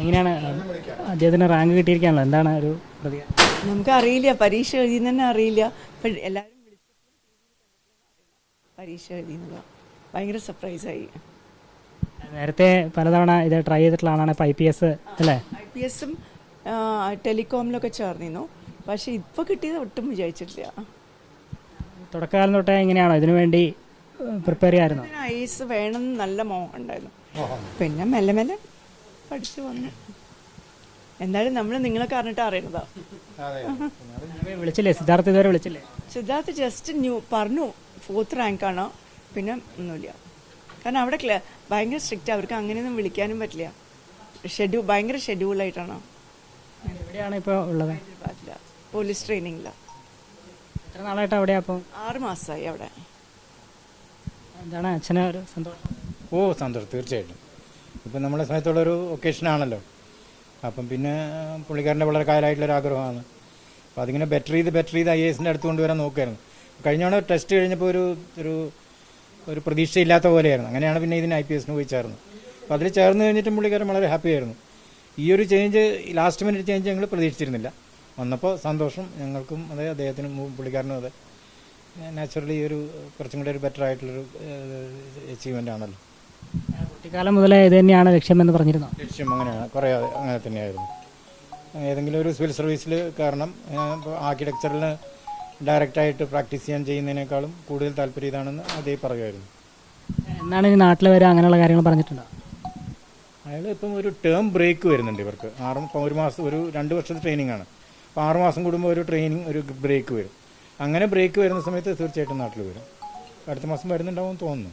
എങ്ങനെയാണ് അദ്ദേഹത്തിന് റാങ്ക് കിട്ടിയിരിക്കാണല്ലോ? എന്താണ് ഒരു പ്രതികരണം? നമുക്കറിയില്ല. പരീക്ഷ എഴുതി തന്നെ അറിയില്ല. എല്ലാവരും പരീക്ഷ എഴുതി ഭയങ്കര സർപ്രൈസായി നേരത്തെ പലതവണ ഇത് ട്രൈ ചെയ്തിട്ടുള്ള ആളാണ് ഇപ്പോൾ ഐ പി എസ് അല്ലേ? ഐ പി എസും ടെലികോമിലൊക്കെ ചേർന്നിരുന്നു. പക്ഷേ ഇപ്പോൾ കിട്ടിയത് ഒട്ടും വിചാരിച്ചിട്ടില്ല. തുടക്കകാലം തൊട്ടേ എങ്ങനെയാണോ ഇതിനു വേണ്ടി പ്രിപ്പയർ ചെയ്യാമായിരുന്നോ ഐ എസ് വേണം നല്ല മോഹം ഉണ്ടായിരുന്നു. പിന്നെ മെല്ലെ മെല്ലെ പഠിച്ചു വന്നു. എന്തായാലും നമ്മൾ നിങ്ങളൊക്കെ അറിഞ്ഞിട്ട് അറിയണതാ വിളിച്ചില്ലേ? സിദ്ധാർത്ഥ ഇതുവരെ വിളിച്ചില്ലേ? സിദ്ധാർത്ഥ് ജസ്റ്റ് ന്യൂ പറഞ്ഞു ഫോർത്ത് റാങ്കാണ് പിന്നെ ഒന്നുമില്ല. കാരണം അവിടെ ഭയങ്കര സ്ട്രിക്റ്റ് അവർക്ക് അങ്ങനെയൊന്നും വിളിക്കാനും പറ്റില്ല. ഷെഡ്യൂൾ ഭയങ്കര ഷെഡ്യൂളായിട്ടാണ് എവിടെയാണ് ഇപ്പോൾ ഉള്ളത്? പോലീസ് ട്രെയിനിങ്ങില്ല എത്ര നാളായിട്ട് അവിടെ അപ്പം ആറ് മാസമായി അവിടെ. എന്താണ് അച്ഛനെ ഒരു സന്തോഷം? ഓ സന്തോഷം. തീർച്ചയായിട്ടും. ഇപ്പം നമ്മളെ സമയത്തുള്ളൊരു ഒക്കേഷനാണല്ലോ അപ്പം പിന്നെ പുള്ളിക്കാരന്റെ വളരെ കാലമായിട്ടുള്ളൊരു ആഗ്രഹമാണ്. അപ്പോൾ അതിങ്ങനെ ബെറ്റർ ചെയ്ത് ബെറ്റർ ചെയ്ത് ഐ എസിന്റെ അടുത്ത് കൊണ്ടുവരാൻ നോക്കുകയായിരുന്നു കഴിഞ്ഞ തവണ ടെസ്റ്റ് കഴിഞ്ഞപ്പോൾ ഒരു ഒരു ഒരു പ്രതീക്ഷയില്ലാത്ത പോലെയായിരുന്നു. അങ്ങനെയാണ് പിന്നെ ഇതിന് ഐ പി എസിന് പോയി ചേർന്നത് അപ്പോൾ അതിൽ ചേർന്ന് കഴിഞ്ഞിട്ടും പുള്ളിക്കാരൻ വളരെ ഹാപ്പി ആയിരുന്നു. ഈ ഒരു ചേഞ്ച് ലാസ്റ്റ് മിനിറ്റ് ചേഞ്ച് ഞങ്ങൾ പ്രതീക്ഷിച്ചിരുന്നില്ല. വന്നപ്പോൾ സന്തോഷം ഞങ്ങൾക്കും അതെ അദ്ദേഹത്തിനും പുള്ളിക്കാരനും അതെ. നാച്ചുറലി ഒരു കുറച്ചും കൂടി ഒരു ബെറ്റർ ആയിട്ടുള്ളൊരു അച്ചീവ്മെന്റ് ആണല്ലോ. കുട്ടിക്കാലം മുതലേ ഇത് തന്നെയാണ് ലക്ഷ്യമെന്ന് പറഞ്ഞിരുന്നു? ലക്ഷ്യം അങ്ങനെയാണ് കുറേ അങ്ങനെ തന്നെയായിരുന്നു. ഏതെങ്കിലും ഒരു സിവിൽ സർവീസിൽ കാരണം ആർക്കിടെക്ചറിൽ ഡയറക്റ്റായിട്ട് പ്രാക്ടീസ് ചെയ്യാൻ ചെയ്യുന്നതിനേക്കാളും കൂടുതൽ താല്പര്യം ഇതാണെന്ന് അതേ പറയുമായിരുന്നു. എന്നാണ് ഈ നാട്ടിൽ വരെ അങ്ങനെയുള്ള കാര്യങ്ങൾ പറഞ്ഞിട്ടുണ്ടോ? അയാൾ ഇപ്പം ഒരു ടേം ബ്രേക്ക് വരുന്നുണ്ട് ഇവർക്ക്. ആറ് ഇപ്പം ഒരു മാസം ഒരു രണ്ട് വർഷത്തെ ട്രെയിനിങ് ആണ്. അപ്പോൾ ആറ് മാസം കൂടുമ്പോൾ ഒരു ട്രെയിനിങ് ഒരു ബ്രേക്ക് വരും. അങ്ങനെ ബ്രേക്ക് വരുന്ന സമയത്ത് തീർച്ചയായിട്ടും നാട്ടിൽ വരും. അടുത്ത മാസം വരുന്നുണ്ടാവുമെന്ന് തോന്നുന്നു.